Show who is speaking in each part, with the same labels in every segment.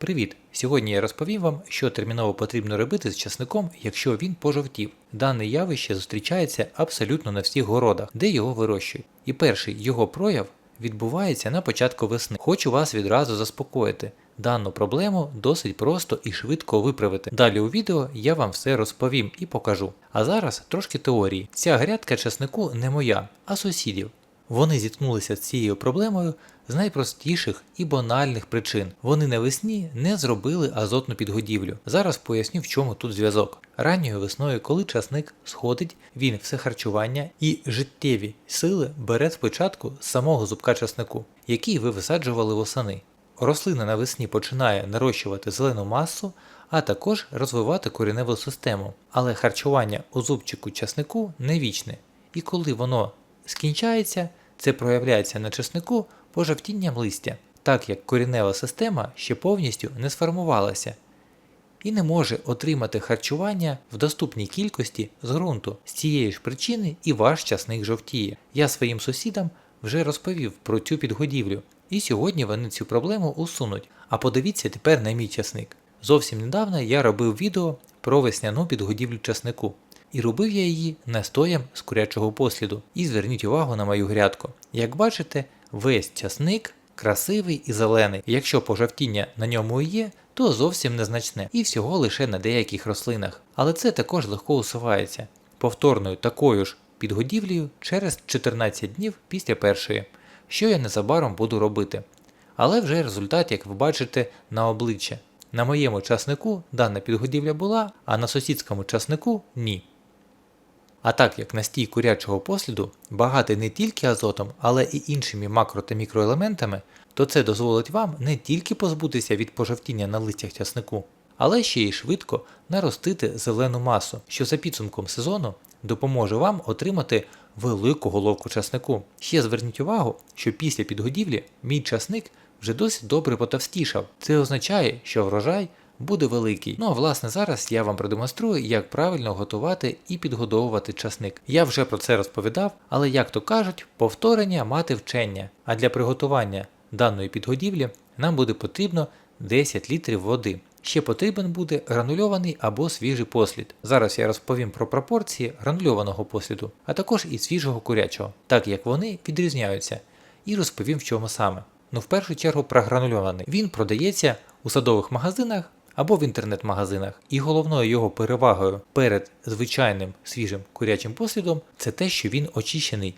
Speaker 1: Привіт! Сьогодні я розповім вам, що терміново потрібно робити з часником, якщо він пожовтів. Дане явище зустрічається абсолютно на всіх городах, де його вирощують. І перший його прояв відбувається на початку весни. Хочу вас відразу заспокоїти. Дану проблему досить просто і швидко виправити. Далі у відео я вам все розповім і покажу. А зараз трошки теорії. Ця грядка часнику не моя, а сусідів. Вони зіткнулися з цією проблемою з найпростіших і банальних причин. Вони навесні не зробили азотну підгодівлю. Зараз поясню, в чому тут зв'язок. Ранньою весною, коли часник сходить, він все харчування і життєві сили бере спочатку з самого зубка часнику, який ви висаджували восени. Рослина навесні починає нарощувати зелену масу, а також розвивати кореневу систему. Але харчування у зубчику часнику не вічне, і коли воно скінчається, це проявляється на часнику пожовтінням листя, так як корінева система ще повністю не сформувалася і не може отримати харчування в доступній кількості з ґрунту. З цієї ж причини і ваш часник жовтіє. Я своїм сусідам вже розповів про цю підгодівлю, і сьогодні вони цю проблему усунуть. А подивіться тепер на мій часник. Зовсім недавно я робив відео про весняну підгодівлю часнику. І робив я її настоєм з курячого посліду. І зверніть увагу на мою грядку. Як бачите, весь часник красивий і зелений. Якщо пожовтіння на ньому і є, то зовсім незначне і всього лише на деяких рослинах. Але це також легко усувається повторною такою ж підгодівлею через 14 днів після першої, що я незабаром буду робити. Але вже результат, як ви бачите, на обличчя. На моєму часнику дана підгодівля була, а на сусідському часнику ні. А так як настій курячого посліду багатий не тільки азотом, але і іншими макро та мікроелементами, то це дозволить вам не тільки позбутися від пожовтіння на листях часнику, але ще й швидко наростити зелену масу, що за підсумком сезону допоможе вам отримати велику головку часнику. Ще зверніть увагу, що після підгодівлі мій часник вже досить добре потовстішав. Це означає, що врожай буде великий. Ну а власне зараз я вам продемонструю, як правильно готувати і підгодовувати часник. Я вже про це розповідав, але як то кажуть, повторення мати вчення. А для приготування даної підгодівлі нам буде потрібно 10 літрів води. Ще потрібен буде гранульований або свіжий послід. Зараз я розповім про пропорції гранульованого посліду, а також і свіжого курячого, так як вони відрізняються, і розповім в чому саме. Ну в першу чергу про гранульований. Він продається у садових магазинах або в інтернет-магазинах. І головною його перевагою перед звичайним свіжим курячим послідом це те, що він очищений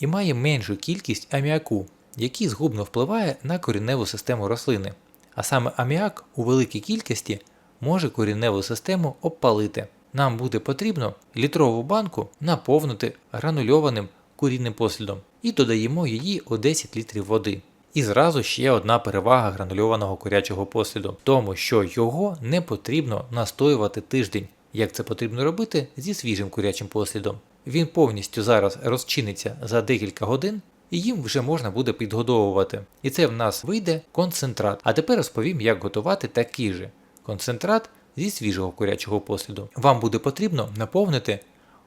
Speaker 1: і має меншу кількість аміаку, який згубно впливає на корінневу систему рослини. А саме аміак у великій кількості може корінневу систему обпалити. Нам буде потрібно літрову банку наповнити гранульованим курінним послідом і додаємо її у 10 літрів води. І зразу ще одна перевага гранульованого курячого посліду, тому що його не потрібно настоювати тиждень, як це потрібно робити зі свіжим курячим послідом. Він повністю зараз розчиниться за декілька годин, і їм вже можна буде підгодовувати. І це в нас вийде концентрат. А тепер розповім, як готувати такий же концентрат зі свіжого курячого посліду. Вам буде потрібно наповнити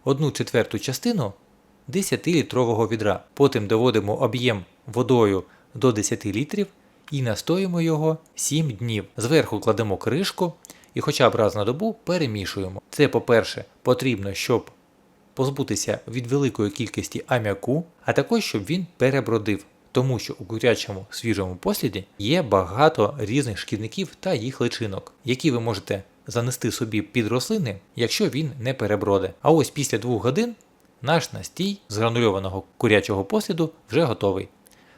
Speaker 1: одну четверту частину 10-літрового відра. Потім доводимо об'єм водою до 10 літрів і настоїмо його 7 днів. Зверху кладемо кришку і хоча б раз на добу перемішуємо. Це, по-перше, потрібно, щоб позбутися від великої кількості аміаку, а також щоб він перебродив. Тому що у курячому свіжому посліді є багато різних шкідників та їх личинок, які ви можете занести собі під рослини, якщо він не переброде. А ось після 2 годин наш настій з гранульованого курячого посліду вже готовий.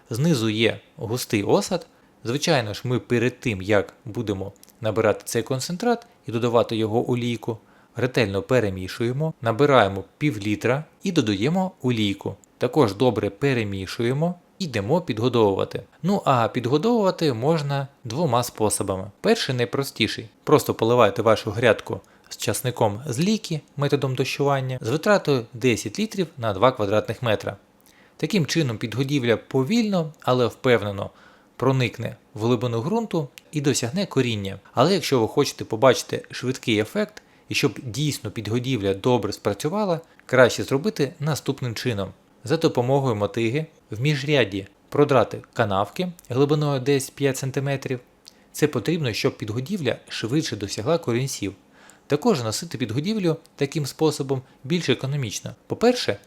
Speaker 1: Знизу є густий осад. Звичайно ж, ми перед тим, як будемо набирати цей концентрат і додавати його у лійку, ретельно перемішуємо, набираємо пів літра і додаємо у лійку. Також добре перемішуємо йдемо підгодовувати. Ну а підгодовувати можна двома способами. Перший найпростіший. Просто поливайте вашу грядку з часником з ліки методом дощування з витратою 10 літрів на 2 квадратних метра. Таким чином, підгодівля повільно, але впевнено проникне в глибину ґрунту і досягне коріння. Але якщо ви хочете побачити швидкий ефект і щоб дійсно підгодівля добре спрацювала, краще зробити наступним чином. За допомогою мотиги в міжряді продрати канавки глибиною десь 5 см, Це потрібно, щоб підгодівля швидше досягла корінців. Також носити підгодівлю таким способом більш економічно. По-перше,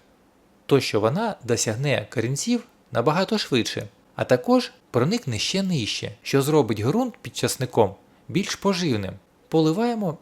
Speaker 1: то що вона досягне корінців набагато швидше, а також проникне ще нижче, що зробить ґрунт під часником більш поживним. Поливаємо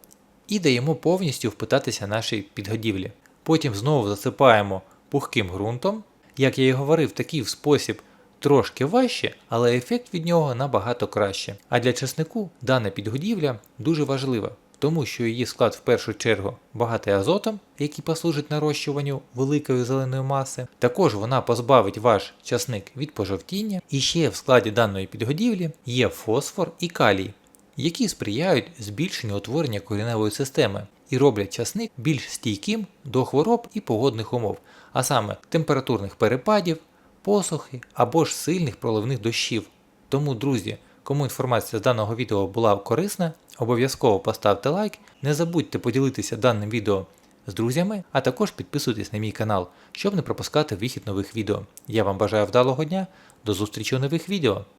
Speaker 1: і даємо повністю впитатися нашій підгодівлі. Потім знову засипаємо пухким ґрунтом. Як я і говорив, такий спосіб трошки важче, але ефект від нього набагато краще. А для часнику дана підгодівля дуже важлива, тому що її склад в першу чергу багатий азотом, який послужить нарощуванню великої зеленої маси. Також вона позбавить ваш часник від пожовтіння. І ще в складі даної підгодівлі є фосфор і калій, які сприяють збільшенню утворення кореневої системи і роблять часник більш стійким до хвороб і погодних умов, а саме температурних перепадів, посухи або ж сильних проливних дощів. Тому, друзі, кому інформація з даного відео була корисна, обов'язково поставте лайк, не забудьте поділитися даним відео з друзями, а також підписуйтесь на мій канал, щоб не пропускати вихід нових відео. Я вам бажаю вдалого дня, до зустрічі у нових відео.